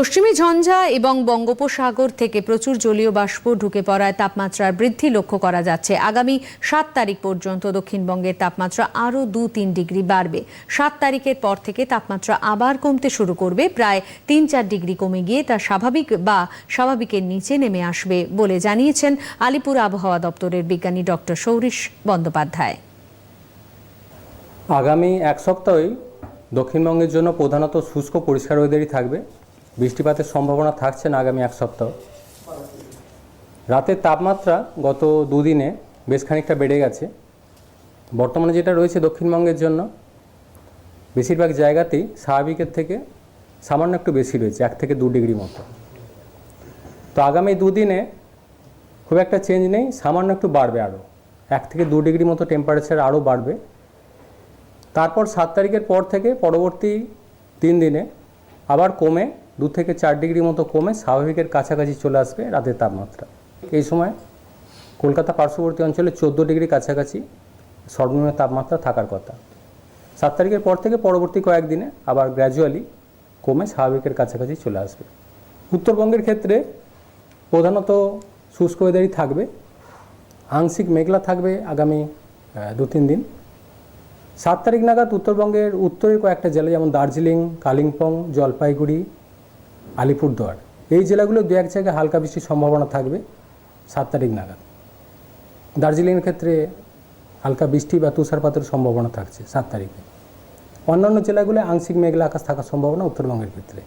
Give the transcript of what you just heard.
পশ্চিমী ঝঞ্ঝা এবং বঙ্গোপসাগর থেকে প্রচুর জলীয় বাষ্প ঢুকে পড়ায় তাপমাত্রার বৃদ্ধি লক্ষ্য করা যাচ্ছে। আগামী সাত তারিখ পর্যন্ত দক্ষিণবঙ্গের তাপমাত্রা আরও দু তিন ডিগ্রি বাড়বে। সাত তারিখের পর থেকে তাপমাত্রা আবার কমতে শুরু করবে। প্রায় তিন চার ডিগ্রি কমে গিয়ে তা স্বাভাবিক বা স্বাভাবিকের নিচে নেমে আসবে বলে জানিয়েছেন আলিপুর আবহাওয়া দপ্তরের বিজ্ঞানী ডক্টর সৌরিশ বন্দ্যোপাধ্যায়। আগামী এক সপ্তাহেই দক্ষিণবঙ্গের জন্য প্রধানত শুষ্ক পরিষ্কার ওয়েদারই থাকবে। বৃষ্টিপাতের সম্ভাবনা থাকছে না আগামী এক সপ্তাহ। রাতের তাপমাত্রা গত দুদিনে বেশ খানিকটা বেড়ে গেছে। বর্তমানে যেটা রয়েছে দক্ষিণবঙ্গের জন্য, বেশিরভাগ জায়গাতেই স্বাভাবিকের থেকে সামান্য একটু বেশি রয়েছে, এক থেকে দু ডিগ্রি মতো। তো আগামী দুদিনে খুব একটা চেঞ্জ নেই, সামান্য একটু বাড়বে আরও। এক থেকে দু ডিগ্রি মতো টেম্পারেচার আরও বাড়বে। তারপর সাত তারিখের পর থেকে পরবর্তী তিন দিনে আবার কমে দু থেকে চার ডিগ্রি মতো কমে স্বাভাবিকের কাছাকাছি চলে আসবে রাতের তাপমাত্রা। এই সময় কলকাতা পার্শ্ববর্তী অঞ্চলে চোদ্দ ডিগ্রি কাছাকাছি সর্বনিম্ন তাপমাত্রা থাকার কথা। সাত তারিখের পর থেকে পরবর্তী কয়েকদিনে আবার গ্র্যাজুয়ালি কমে স্বাভাবিকের কাছাকাছি চলে আসবে। উত্তরবঙ্গের ক্ষেত্রে প্রধানত শুষ্ক ওয়েদারই থাকবে, আংশিক মেঘলা থাকবে আগামী দু তিন দিন। সাত তারিখ নাগাদ উত্তরবঙ্গের উত্তরের কয়েকটা জেলা যেমন দার্জিলিং, কালিম্পং, জলপাইগুড়ি আলিপুরদুয়ার। এই জেলাগুলো দু এক জায়গায় হালকা বৃষ্টির সম্ভাবনা থাকবে সাত তারিখ নাগাদ। দার্জিলিংয়ের ক্ষেত্রে হালকা বৃষ্টি বা তুষারপাতের সম্ভাবনা থাকছে সাত তারিখে। অন্যান্য জেলাগুলো আংশিক মেঘলা আকাশ থাকার সম্ভাবনা উত্তরবঙ্গের ক্ষেত্রে।